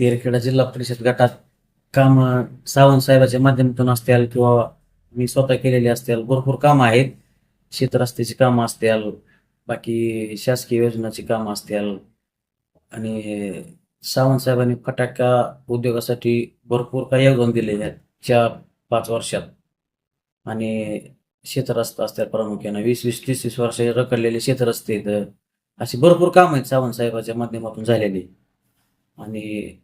तेरखेडा जिल्हा परिषद गटात काम सावंत साहेबाच्या माध्यमातून असतील किंवा मी स्वतः केलेली असतील भरपूर कामं आहेत. शेतरस्त्याची कामं असतील बाकी शासकीय योजनाची कामं असतील. आणि सावंत साहेबांनी फटाका उद्योगासाठी भरपूर काही योगदान दिले आहेत चार पाच वर्षात. आणि शेतरस्ता असतील प्रामुख्याने वीस वीस तीस तीस वर्ष रखडलेले शेतरस्ते आहेत. अशी भरपूर कामं आहेत सावंत साहेबाच्या माध्यमातून झालेली. आणि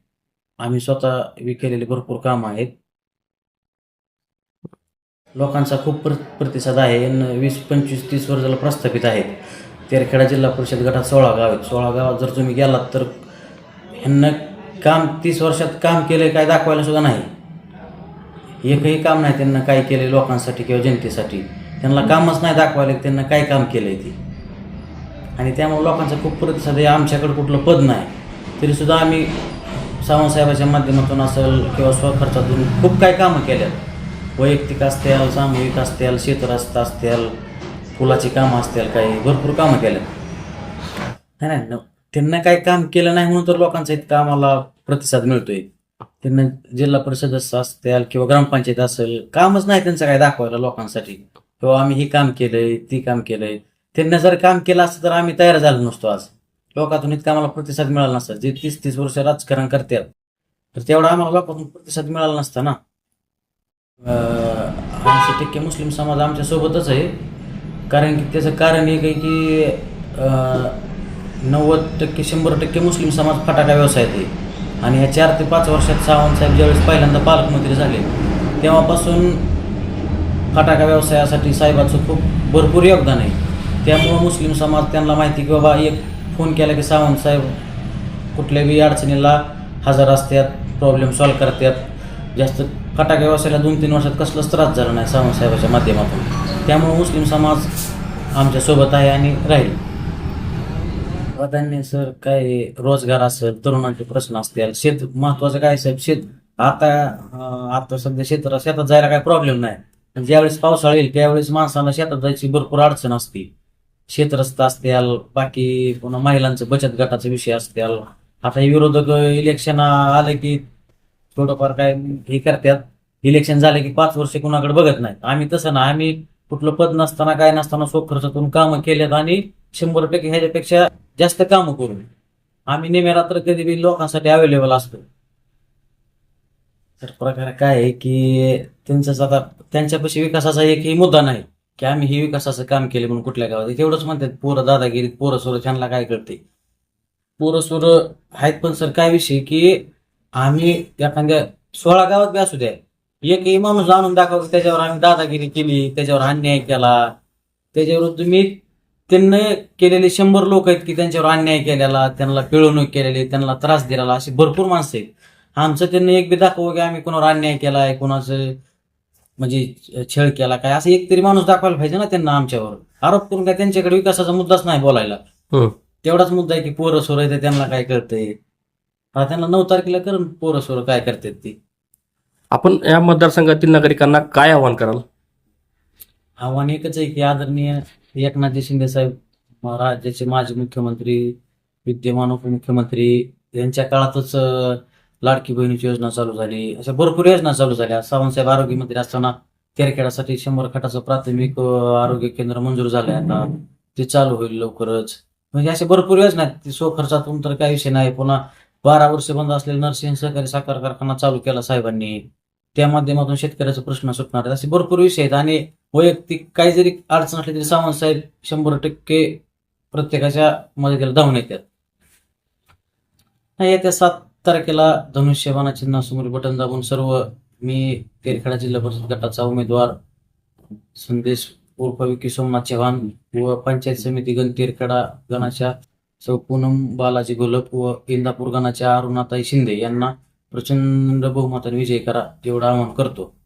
आम्ही स्वतः बी भरपूर कामं आहेत. लोकांचा खूप प्र प्रतिसाद आहे. वीस पंचवीस तीस वर्षाला प्रस्थापित आहेत. तेरखेडा जिल्हा परिषद गटात सोळा गाव आहेत. सोळा गावात जर तुम्ही गेलात तर ह्यांना काम तीस वर्षात काम केलं काय दाखवायला सुद्धा नाही. एकही काम नाही त्यांना काय केले लोकांसाठी किंवा जनतेसाठी. त्यांना कामच नाही दाखवायला त्यांना काय काम केलं आहे ते. आणि त्यामुळे लोकांचा खूप प्रतिसाद आहे. आमच्याकडे कुठलं पद नाही. तरीसुद्धा आम्ही सावंतसाहेबाच्या माध्यमातून असेल किंवा स्वखर्चातून खूप काही कामं केल्यात. वैयक्तिक असतील सामूहिक असतील शेतरस्ता असतील फुलाची कामं असतील काही भरपूर कामं केल्यात. नाही नाही त्यांना काही काम केलं नाही म्हणून तर लोकांचा इतका आम्हाला प्रतिसाद मिळतोय. त्यांना जिल्हा परिषद असतील किंवा ग्रामपंचायत असेल कामच नाही त्यांचं काय दाखवायला लोकांसाठी. किंवा आम्ही हे काम केलंय ती काम केलंय. त्यांना जर काम केलं असतं तर आम्ही तयार झालो नसतो आज. लोकातून इतका आम्हाला प्रतिसाद मिळाला नसता. जे तीस तीस वर्ष राजकारण करतात तर तेवढा आम्हाला लोकातून प्रतिसाद मिळाला नसता ना. ऐंशी टक्के मुस्लिम समाज आमच्या सोबतच आहे. कारण की त्याचं कारण एक आहे की नव्वद टक्के शंभर टक्के मुस्लिम समाज फटाका व्यवसायात आहे. आणि या चार ते पाच वर्षात सावंत साहेब ज्यावेळेस पहिल्यांदा पालकमंत्री झाले तेव्हापासून फटाका व्यवसायासाठी साहेबाचं खूप भरपूर योगदान आहे. त्यामुळं मुस्लिम समाज त्यांना माहिती की बाबा एक फोन केला की सावंत साहेब कुठल्याही अडचणीला हजर असतात प्रॉब्लेम सॉल्व्ह करतात. जास्त फटाके व्यवसायाला दोन तीन वर्षात कसलाच त्रास झाला नाही सावंत साहेबाच्या माध्यमातून. त्यामुळं मुस्लिम समाज आमच्यासोबत आहे आणि राहील. प्राधान्य सर काय रोजगार असेल तरुणांचे प्रश्न असतील शेत महत्वाचं काय साहेब? शेत आता आता सध्या शेत शेतात जायला काय प्रॉब्लेम नाही. ज्यावेळेस पावसाळा येईल त्यावेळेस माणसाला शेतात जायची भरपूर अडचण असते. शेतरस्ता असतील बाकी पुन्हा महिलांचं बचत गटाचा विषय असतील. आता हे विरोधक इलेक्शन आलं की थोडंफार काय हे करतात. इलेक्शन झालं की पाच वर्ष कुणाकडे बघत नाहीत. आम्ही तसं ना आम्ही कुठलं पद नसताना काय नसताना स्वखर्चातून कामं केलेत आणि शंभर टक्के ह्याच्यापेक्षा जास्त कामं करून. आम्ही नेहमी रात्र कधी बी लोकांसाठी अवेलेबल असतो. तर प्रकार काय आहे की त्यांचं आता त्यांच्यापाशी विकासाचा एकही मुद्दा नाही. की आम्ही हे विकासाचं काम केले म्हणून कुठल्या गावात तेवढंच म्हणतात पोरं दादागिरी पोरं सोरं त्यांना काय कळते पोरं सोरं आहेत पण सर काय विषय की आम्ही एखाद्या सोळा गावात बी असू द्या. एकही माणूस आणून दाखवतो त्याच्यावर आम्ही दादागिरी केली त्याच्यावर अन्याय केला. त्याच्यावर तुम्ही त्यांना केलेले शंभर लोक आहेत की त्यांच्यावर अन्याय केलेला त्यांना पिळवणूक केलेली त्यांना त्रास दिलेला अशी भरपूर माणसं आहेत. आमचं त्यांना एक बी दाखवू की आम्ही कोणावर अन्याय केलाय कोणाचं म्हणजे छळ केला काय? असं एक तरी माणूस दाखवायला पाहिजे ना त्यांना आमच्यावर. आरोप करून काय त्यांच्याकडे विकासाचा मुद्दाच नाही बोलायला. हम्म. तेवढाच मुद्दा आहे की पोरं सोरं आहे ते त्यांना काय करतंय आता त्यांना नऊ तारखेला करून पोरं सोरं काय करतात ती? आपण या मतदारसंघातील नागरिकांना काय आवाहन कराल? आव्हान एकच आहे की आदरणीय एकनाथजी शिंदे साहेब राज्याचे माजी मुख्यमंत्री विद्यमान उपमुख्यमंत्री यांच्या काळातच लाडकी बहिणीची योजना चालू झाली. अशा भरपूर योजना चालू झाल्या. सावंतसाहेब आरोग्यमंत्री असताना तेरखेडासाठी शंभर खटाचं प्राथमिक आरोग्य केंद्र मंजूर झालंय आता. ते चालू होईल लवकरच. म्हणजे अशा भरपूर योजना आहेत. ती स्वखर्चातून तर काही विषय नाही. पुन्हा बारा वर्ष बंद असलेले नर्सिंग सहकारी साखर कारखाना चालू केला साहेबांनी. त्या माध्यमातून शेतकऱ्याचा प्रश्न सुटणार आहेत. असे भरपूर विषय आहेत. आणि वैयक्तिक काही जरी अडचण असली तरी सावंतसाहेब शंभर टक्के प्रत्येकाच्या मदतीला धावून येतात. नाही, येत्या सात तारखेला धनुष्यबाणा चिन्हासमोर बटन दाबून सर्व मी तेरखेडा जिल्हा परिषद गटाचा उमेदवार संदेश उर्फ विकी सोमनाथ चव्हाण व पंचायत समिती गण तेरखेडा गणाच्या सौ पूनम बालाजी गोलप व इंदापूर गणाच्या अरुणाताई शिंदे यांना प्रचंड बहुमताने विजय करा एवढं आवाहन करतो.